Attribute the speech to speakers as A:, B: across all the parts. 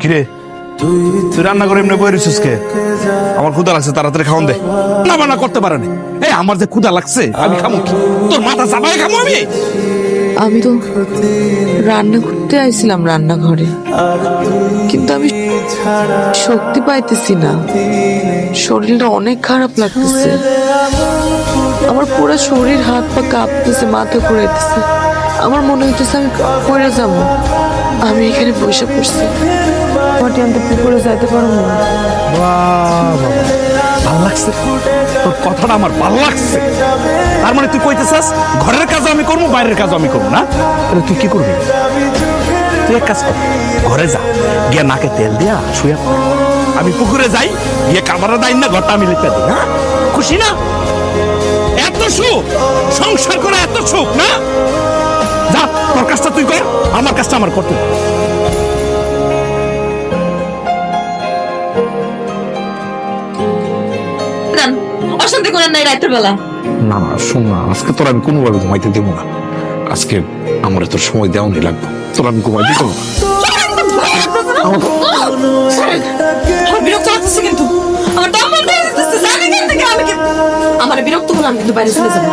A: কিরে? তুই রান্না করে এমনি বই রইছিস কে? আমার ক্ষুদা লাগছে, তাড়াতাড়ি খাওন দে। না বানা করতে পারে না। এই, আমার যে ক্ষুদা লাগছে, আমি খামো তোর মাথা চাপাই খামো আমি?
B: আমি তো রান্না করতে আইছিলাম রান্নাঘরে। কিন্তু আমি শক্তি পাইতেছি না। শরীরটা অনেক খারাপ লাগতেছে। আমার পুরো শরীর হাত পা কাঁপতেছে মাথা ঘুরাইতেছে। আমার মনে হইতেছে আমি পড়ে যাব। আমি এখানে বসে পড়ছি। মাটি আনতে পুকুরে যাইতে পারব না।
A: ভালো লাগছে। তোর কথাটা আমার ভালো লাগছে। তার মানে তুই কইতেছাস, ঘরের কাজ আমি করব, বাইরের কাজ আমি করব, না? তাহলে তুই কি করবি? তুই এক কাজ কর, ঘরে যা, গিয়ে নাকে তেল দিয়া শুয়ে পড়। আমি পুকুরে যাই, গিয়ে কামারা দাই না, ঘরটা আমি লিখতে দিই হ্যাঁ খুশি না? এত সুখ, সংসার করে এত সুখ, না? যা, তোর কাজটা তুই কর, আমার কাজটা আমার করতে
B: অশান্তি করেন নাই রাতের বেলা
A: না না শোন না আজকে তোর আমি কোনোভাবে ঘুমাইতে দেবো না। আজকে আমার তোর সময় দেওয়ানি লাগবে। তোর আমি ঘুমাইতে দেবো
B: আমার বিরক্ত হয়ে থেকে আমি কিন্তু বাইরে চলে যাব।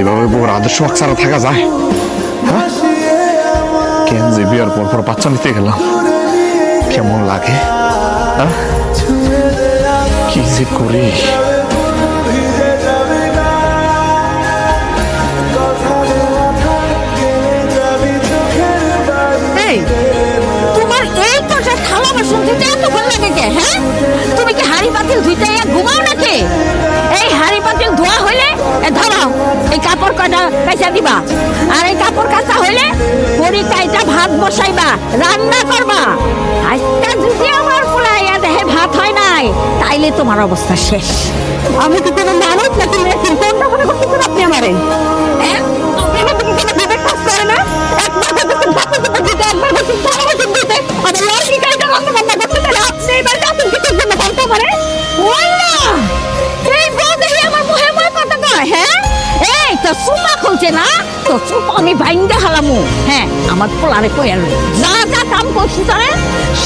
A: এভাবে বউর আদর্শ ছাড়া থাকা যায় হ্যাঁ? কেন যে বিয়ার পর পর বাচ্চা নিতে গেলাম? কেমন লাগে? কি যে করি?
C: হ্যাঁ? তুমি কি হাড়ি পাতিল ধুইতে ঘুমাও নাকি? এই হাড়ি পাতিল ধোয়া হইলে, এ ধরো, এই কাপড় কটা কাইচা দিবা। আর এই কাপড় কাচা হইলে পরি কাইটা ভাত বসাইবা, রান্না করবা। তোমার অবস্থা শেষ আমি তো কোনো মানুষ নাকি মেশিন কোনটা মনে করতেছেন আপনি আমারে হ্যাঁ? হালামু। হ্যাঁ আমার পোলারে কই যা যা কাম করছিস তারে,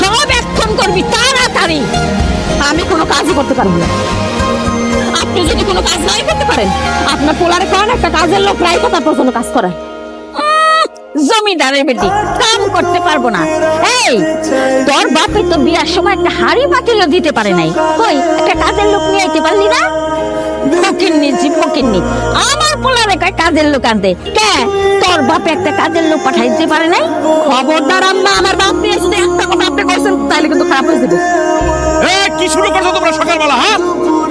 C: সব এখন করবি, তাড়াতাড়ি। আমি কোনো কাজই করতে পারব না। আপনি যদি কোনো কাজ নাই করতে পারেন, আপনার পোলারে কোন একটা কাজের লোক রাইখো তারপর কোনো কাজ করায় জমিদারের বেটি, কাম করতে পারব না। এই, তোর বাপে তো বিয়ার সময় একটা হাড়ি পাতিলও দিতে পারে নাই। কই, একটা কাজের লোক নিয়ে আইতে পারলি না? ফকিন্নি জি, ফকিন্নি। আমার পোলারে কয় কাজের লোক আনতে। কে? তোর বাপে একটা কাজের লোক পাঠাইতে পারে নাই? খবরদার আম্মা আমার বাপ নিয়ে যদি একটা কথা আপনি কইছেন তাহলে কিন্তু খারাপ হয়ে যাবে।
A: এ কি শুরু করছ তোমরা সকালবেলা হ্যাঁ?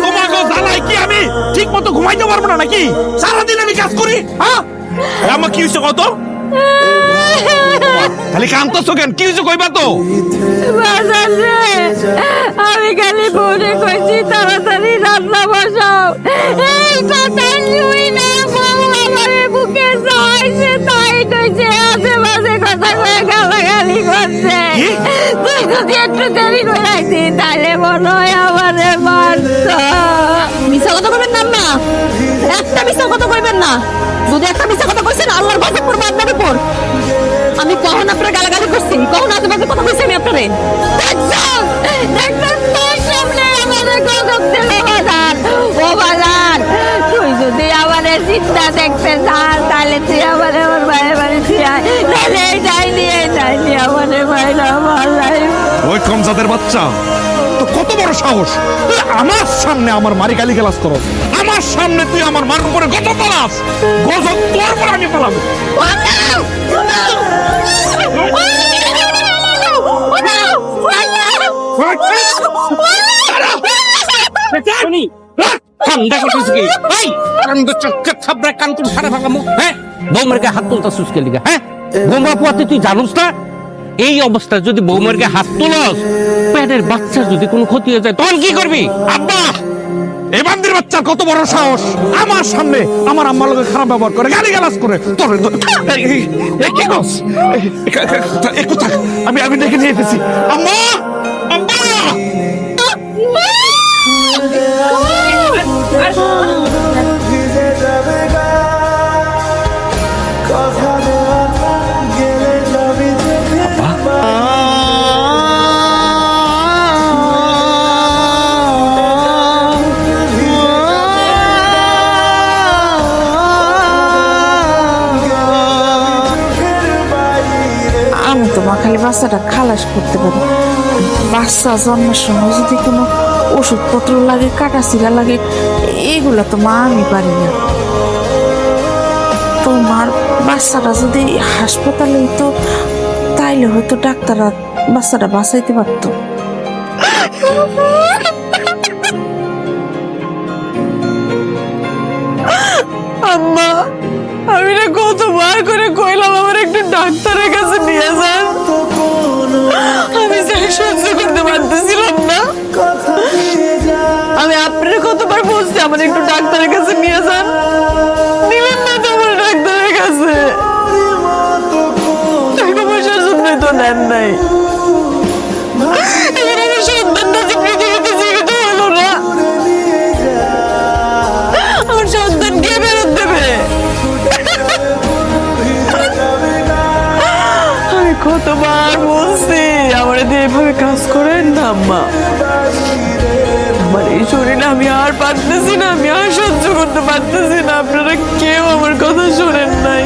A: তোমাকে জ্বালাই কি আমি ঠিক মতো ঘুমাইতে পারব না নাকি? সারাদিন আমি কাজ করি হ্যাঁ? এ, আমার কি হয়েছে কত খালি কান্তছ কেন? কি হয়েছে কইবা তো?
C: আমি খালি বলে কইছি তাড়াতাড়ি যদি একটু দেরি করে আইতি তাহলে মনে হয় আমারে মারত মিশা কথা কইবেন না মা একটা মিশা কথা কইবেন না। যদি একটা মিশা কথা কইছেন, আল্লাহর বাজে পর বাদনামে পর আমি কখন আপনার গালাগালি করছি? কখন আজেবাজে কথা কইছি আমি আপনারে? তোর সামনে আমাদের গজব দিলে বাজার ও বাজার, তুই যদি আমাদের চিন্তা দেখতে চাস তাহলে তুই আমার আমার ভাইয়ের বাড়ি তুই তাহলে এই যাইনি এই যাইনি, আমাদের ভাইয়ের আমার লাইফ
A: ওই কমজাদের বাচ্চা। তো কত বড় সাহস? তুই আমার সামনে আমার মারি গালি গালাস করো আমার সামনে তুই আমার মার উপরে গত পালাস গজব তোর উপর আমি পালাবো।
D: ঠান্ডা করতেছ কি? এই কান্দ চক্কর থাবড়া কান তুল সারা ভাঙামু হ্যাঁ? বৌমার গায়ে হাত তুলতা সুস্কে লিগা হ্যাঁ? বৌমা পুয়াতে তুই জানুস না? এই অবস্থায় যদি বৌমার গায়ে হাত তুলস পেটের বাচ্চার যদি কোনো ক্ষতি হয়ে যায় তখন কি করবি
A: আব্বা এই বান্দির বাচ্চার কত বড় সাহস আমার সামনে আমার আম্মার লোকে খারাপ ব্যবহার করে গালি গালাজ করে তোর কি একটু থাক আমি আমি ডেকে নিয়ে এসেছি আম্মা আম্মা
B: বাচ্চাটা খালাস করতে পারি। বাচ্চা জন্মের সময় যদি কোনো ওষুধপত্র লাগে কাটাছিরা লাগে, এগুলো তো মা আমি পারি না। তোমার বাচ্চাটা যদি হাসপাতালে হইতো, তাইলে হয়তো ডাক্তাররা বাচ্চাটা বাঁচাইতে পারতো। আমি না কতবার করে বলছি, আমার একটু ডাক্তারের কাছে নিয়ে যান। নিলেন না তো আমার ডাক্তারের কাছে। টাকা পয়সার জন্যই তো নেন নাই। কতবার বলছি, আমার দিয়ে এভাবে কাজ করেন না, আম্মা। আমার এই শরীরে আমি আর পারতেছি না, আমি আর সহ্য করতে পারতেছি না। আপনারা কেউ আমার কথা শোনেন নাই।